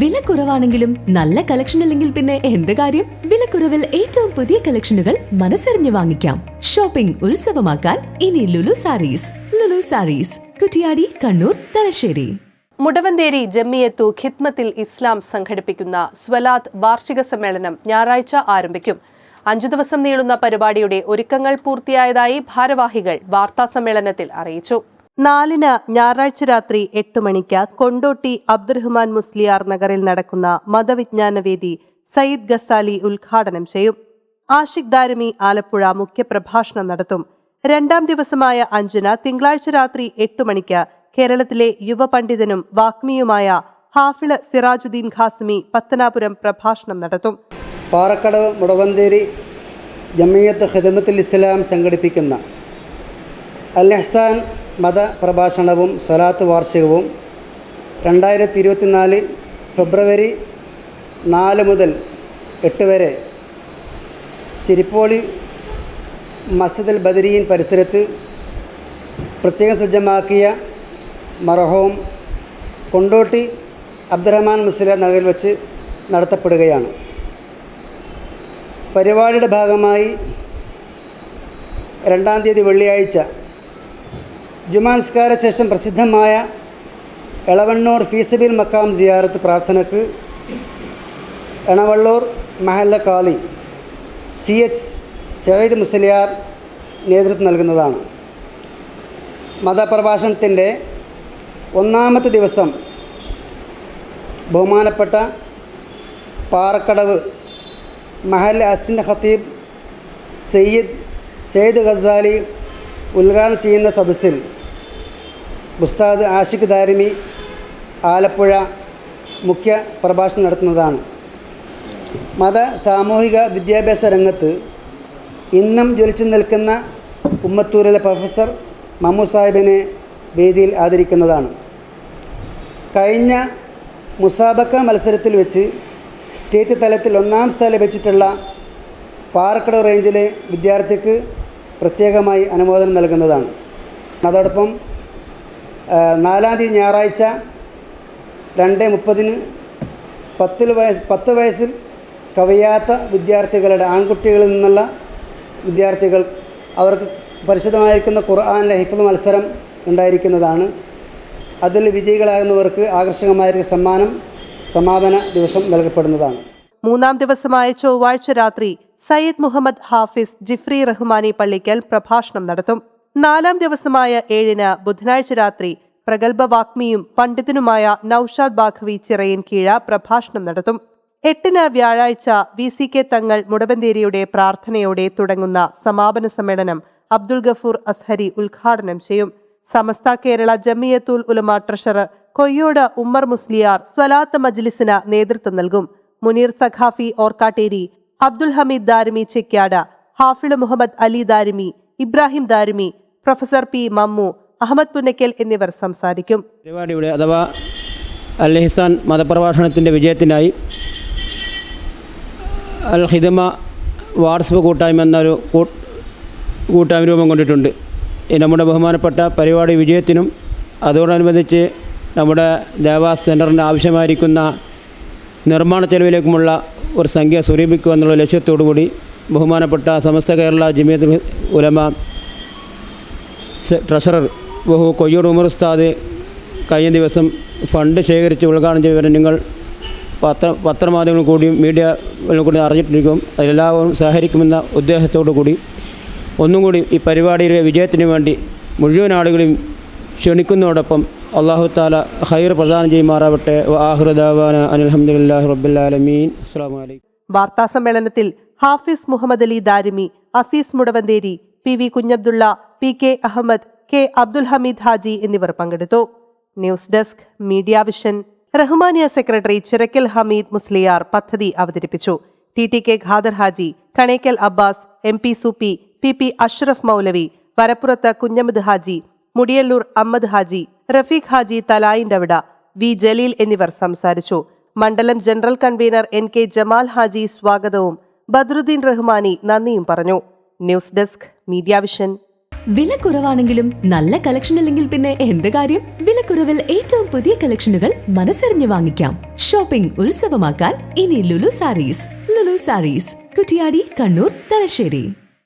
വില കുറവാണെങ്കിലും നല്ല കളക്ഷൻ അല്ലെങ്കിൽ പിന്നെ എന്ത് കാര്യം? വിലക്കുറവിൽ ഏറ്റവും പുതിയ കളക്ഷനുകൾ മനസ്സറിഞ്ഞ് വാങ്ങിക്കാം. ഷോപ്പിംഗ് ഉത്സവമാക്കാൻ ഇനി ലുലു സാരീസ്. ലുലു സാരീസ്. കുറ്റിയാടി കണ്ണൂർ തലശ്ശേരി. മുടവന്തേരി ജമ്മിയത്തു ഖിത്മത്തിൽ ഇസ്ലാം സംഘടിപ്പിക്കുന്ന സ്വലാത്ത് വാർഷിക സമ്മേളനം ഞായറാഴ്ച ആരംഭിക്കും. അഞ്ചു ദിവസം നീളുന്ന പരിപാടിയുടെ ഒരുക്കങ്ങൾ പൂർത്തിയായതായി ഭാരവാഹികൾ വാർത്താസമ്മേളനത്തിൽ അറിയിച്ചു. നാലിന് ഞായറാഴ്ച രാത്രി എട്ട് മണിക്ക് കൊണ്ടോട്ടി അബ്ദുറഹ്മാൻ മുസ്ലിയാർ നഗറിൽ നടക്കുന്ന മതവിജ്ഞാനവേദി സയ്യിദ് ഗസാലി ഉദ്ഘാടനം ചെയ്യും. ആഷിഖ് ദാരമി ആലപ്പുഴ മുഖ്യപ്രഭാഷണം നടത്തും. രണ്ടാം ദിവസമായ അഞ്ചിന് തിങ്കളാഴ്ച രാത്രി എട്ട് മണിക്ക് കേരളത്തിലെ യുവപണ്ഡിതനും വാഗ്മിയുമായ ഹാഫിൾ സിറാജുദ്ദീൻ ഖാസിമി പത്തനാപുരം പ്രഭാഷണം നടത്തും. പാറക്കടവ് മുടവന്തേരി ജമിയത്ത് ഹിദമത്തുൽ ഇസ്ലാം സംഘടിപ്പിക്കുന്ന അൽ എഹ്സാൻ മത പ്രഭാഷണവും സ്വലാത്ത് വാർഷികവും രണ്ടായിരത്തി ഇരുപത്തിനാല് ഫെബ്രുവരി നാല് മുതൽ എട്ട് വരെ ചിരിപ്പോളി മസ്ജിദൽ ബദരീൻ പരിസരത്ത് പ്രത്യേകം സജ്ജമാക്കിയ മർഹോം കൊണ്ടോട്ടി അബ്ദുറഹ്മാൻ മുസ്ലിം നഗറിൽ വെച്ച് നടത്തപ്പെടുകയാണ്. പരിപാടിയുടെ ഭാഗമായി രണ്ടാം തീയതി വെള്ളിയാഴ്ച ജുമാൻസ്കാര ശേഷം പ്രസിദ്ധമായ എളവണ്ണൂർ ഫീസബിൽ മക്കാം സിയാറത്ത് പ്രാർത്ഥനക്ക് എണവള്ളൂർ മഹല്ല കാലി സി എച്ച് സയ്യിദ് മുസലിയാർ നേതൃത്വം നൽകുന്നതാണ്. മതപ്രഭാഷണത്തിന്റെ ഒന്നാമത്തെ ദിവസം ബഹുമാനപ്പെട്ട പാറക്കടവ് മഹൽ അസിൻ ഖത്തീബ് സയ്യിദ് സെയ്ദ് ഖസാലി ഉദ്ഘാടനം ചെയ്യുന്ന സദസ്സിൽ ഉസ്താദ് ആഷിഖ് ദാരിമി ആലപ്പുഴ മുഖ്യ പ്രഭാഷണം നടത്തുന്നതാണ്. മത സാമൂഹിക വിദ്യാഭ്യാസ രംഗത്ത് ഇന്നും ജ്വലിച്ചു നിൽക്കുന്ന ഉമ്മത്തൂരിലെ പ്രൊഫസർ മമ്മു സാഹിബിനെ വേദിയിൽ ആദരിക്കുന്നതാണ്. കഴിഞ്ഞ മുസാബക്ക മത്സരത്തിൽ വെച്ച് സ്റ്റേറ്റ് തലത്തിൽ ഒന്നാം സ്ഥാനം ലഭിച്ചിട്ടുള്ള പാറക്കട റേഞ്ചിലെ വിദ്യാർത്ഥിക്ക് പ്രത്യേകമായി അനുമോദനം നൽകുന്നതാണ്. അതോടൊപ്പം നാലാം തീയതി ഞായറാഴ്ച രണ്ട് മുപ്പതിന് പത്തിൽ വയസ്സ് പത്ത് വയസ്സിൽ കവിയാത്ത വിദ്യാർത്ഥികളുടെ ആൺകുട്ടികളിൽ നിന്നുള്ള വിദ്യാർത്ഥികൾ അവർക്ക് പരിശുദ്ധമായിരിക്കുന്ന ഖുർആാനിന്റെ ഹിഫ്ദ് മത്സരം ഉണ്ടായിരിക്കുന്നതാണ്. അതിൽ വിജയികളാകുന്നവർക്ക് ആകർഷകമായ സമ്മാനം സമാപന ദിവസം നൽകപ്പെടുന്നതാണ്. മൂന്നാം ദിവസമായ ചൊവ്വാഴ്ച രാത്രി സയ്യിദ് മുഹമ്മദ് ഹാഫിസ് ജിഫ്രി റഹ്മാനി പള്ളിക്കൽ പ്രഭാഷണം നടത്തും. നാലാം ദിവസമായ ഏഴിന് ബുധനാഴ്ച രാത്രി പ്രഗത്ഭ വാഗ്മിയും പണ്ഡിതനുമായ നൌഷാദ് ബാഖവി ചിറയിൻ കീഴ പ്രഭാഷണം നടത്തും. എട്ടിന് വ്യാഴാഴ്ച വി സി കെ തങ്ങൾ മുടവന്തേരിയുടെ പ്രാർത്ഥനയോടെ തുടങ്ങുന്ന സമാപന സമ്മേളനം അബ്ദുൽ ഗഫൂർ അസ്ഹരി ഉദ്ഘാടനം ചെയ്യും. സമസ്ത കേരള ജമിയത്തുൽ ഉലമ ട്രഷറർ കൊയ്യോട് ഉമ്മർ മുസ്ലിയാർ സ്വലാത്ത് മജ്ലിസിന് നേതൃത്വം നൽകും. മുനീർ സഖാഫി ഓർക്കാട്ടേരി അബ്ദുൽ ഹമീദ് ദാരിമി ചെക്യാട ഹാഫിൾ മുഹമ്മദ് അലി ദാരിമി ഇബ്രാഹിം ദാരിമി പ്രൊഫസർ പി മമ്മു അഹമ്മദ് പുന്നക്കൽ എന്നിവർ സംസാരിക്കും. പരിപാടിയുടെ അഥവാ അൽ ഹിസാൻ മതപ്രഭാഷണത്തിന്റെ വിജയത്തിനായി അൽ ഹിദമ വാട്സപ്പ് കൂട്ടായ്മ എന്നൊരു കൂട്ടായ്മ രൂപം കൊണ്ടിട്ടുണ്ട്. നമ്മുടെ ബഹുമാനപ്പെട്ട പരിപാടി വിജയത്തിനും അതോടനുബന്ധിച്ച് നമ്മുടെ ദേവാസ് സെന്ററിന് ആവശ്യമായിരിക്കുന്ന നിർമ്മാണ ചെലവിലേക്കുമുള്ള ഒരു സംഖ്യ സ്വരൂപിക്കുക എന്നുള്ള ലക്ഷ്യത്തോടു കൂടി ബഹുമാനപ്പെട്ട സമസ്ത കേരള ജമിയത്ത് ഉലമ ട്രഷറർ ബഹു കൊയ്യൂർ ഉമർ ഉസ്താദ് കഴിഞ്ഞ ദിവസം ഫണ്ട് ശേഖരിച്ച് ഉദ്ഘാടനം ചെയ്ത നിങ്ങൾ പത്ര പത്രമാധ്യമങ്ങൾ കൂടിയും മീഡിയ കൂടി അറിഞ്ഞിട്ടിരിക്കും. അതിലെല്ലാവരും സഹകരിക്കുമെന്ന ഉദ്ദേശത്തോടു കൂടി ഒന്നും കൂടി ഈ പരിപാടിയിലെ വിജയത്തിന് വേണ്ടി മുഴുവൻ ആളുകളെയും ക്ഷണിക്കുന്നതോടൊപ്പം അള്ളാഹു താല ഹൈർ പ്രദാനം ചെയ്യുമാറാവട്ടെ. ആഹ്റദാവാന വലൈക്കും വാർത്താസമ്മേളനത്തിൽ Hafiz Muhammad Ali Darimi Azeez Mudavanthery P V Kunhabdulla P K Ahammed K Abdul Hameed Haji എന്നിവർ പങ്കെടുത്തു. News desk media vision. Rahmaniya secretary Chirakkal Hameed Musliyar പദ്ധതി അവതരിപ്പിച്ചു. T T K Khader Haji Kanekkal Abbas M P Suppi P P Ashraf Maulavi Varappurath Kunhammad Haji Mudiyallur Ammad Haji Rafeeq Haji വിട. V. Jaleel എന്നിവർ സംസാരിച്ചു. മണ്ഡലം general convener N. K. Jamal Haji സ്വാഗതവും. ബദ്രുദ്ദീൻ റഹ്മാനി നന്ദിയും പറഞ്ഞു. News desk media vision. വില കുറവാണെങ്കിലും നല്ല കളക്ഷൻ അല്ലെങ്കിൽ പിന്നെ എന്ത് കാര്യം? വിലക്കുറവിൽ ഏറ്റവും പുതിയ കളക്ഷനുകൾ മനസ്സറിഞ്ഞു വാങ്ങിക്കാം. ഷോപ്പിംഗ് ഉത്സവമാക്കാൻ ഇനി ലുലു സാരീസ്. ലുലു സാരീസ്. കുറ്റിയാടി കണ്ണൂർ തലശ്ശേരി.